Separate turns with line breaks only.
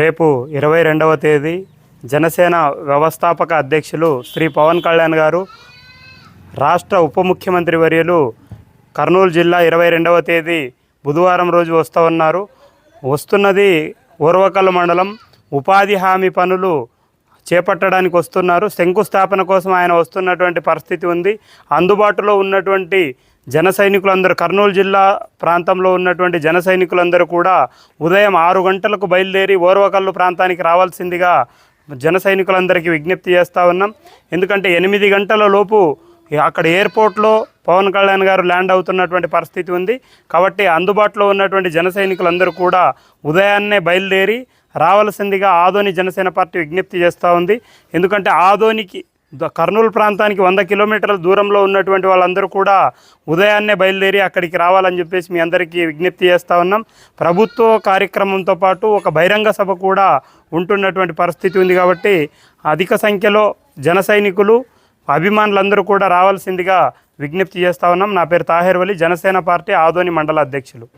రేపు ఇరవై రెండవ తేదీ జనసేన వ్యవస్థాపక అధ్యక్షులు శ్రీ పవన్ కళ్యాణ్ గారు రాష్ట్ర ఉప ముఖ్యమంత్రి వర్యులు కర్నూలు జిల్లా ఇరవై రెండవ తేదీ బుధవారం రోజు వస్తూ ఉన్నారు. వస్తున్నది ఓర్వకల్ మండలం ఉపాధి హామీ పనులు చేపట్టడానికి వస్తున్నారు. శంకుస్థాపన కోసం ఆయన వస్తున్నటువంటి పరిస్థితి ఉంది. అందుబాటులో ఉన్నటువంటి జన సైనికులందరూ కర్నూలు జిల్లా ప్రాంతంలో ఉన్నటువంటి జన సైనికులందరూ కూడా ఉదయం ఆరు గంటలకు బయలుదేరి ఓర్వకల్లు ప్రాంతానికి రావాల్సిందిగా జన సైనికులందరికీ విజ్ఞప్తి చేస్తూ ఉన్నాం. ఎందుకంటే ఎనిమిది గంటల లోపు అక్కడ ఎయిర్పోర్ట్లో పవన్ కళ్యాణ్ గారు ల్యాండ్ అవుతున్నటువంటి పరిస్థితి ఉంది. కాబట్టి అందుబాటులో ఉన్నటువంటి జన సైనికులందరూ కూడా ఉదయాన్నే బయలుదేరి రావాల్సిందిగా ఆదోని జనసేన పార్టీ విజ్ఞప్తి చేస్తూ ఉంది. ఎందుకంటే ఆదోనికి కర్నూలు ప్రాంతానికి వంద కిలోమీటర్ల దూరంలో ఉన్నటువంటి వాళ్ళందరూ కూడా ఉదయాన్నే బయలుదేరి అక్కడికి రావాలని చెప్పేసి మీ అందరికీ విజ్ఞప్తి చేస్తూ ఉన్నాం. ప్రభుత్వ కార్యక్రమంతో పాటు ఒక బహిరంగ సభ కూడా ఉంటున్నటువంటి పరిస్థితి ఉంది కాబట్టి అధిక సంఖ్యలో జన సైనికులు అభిమానులందరూ కూడా రావాల్సిందిగా విజ్ఞప్తి చేస్తా ఉన్నాం. నా పేరు తాహేర్వలి జనసేన పార్టీ ఆదోని మండల అధ్యక్షులు.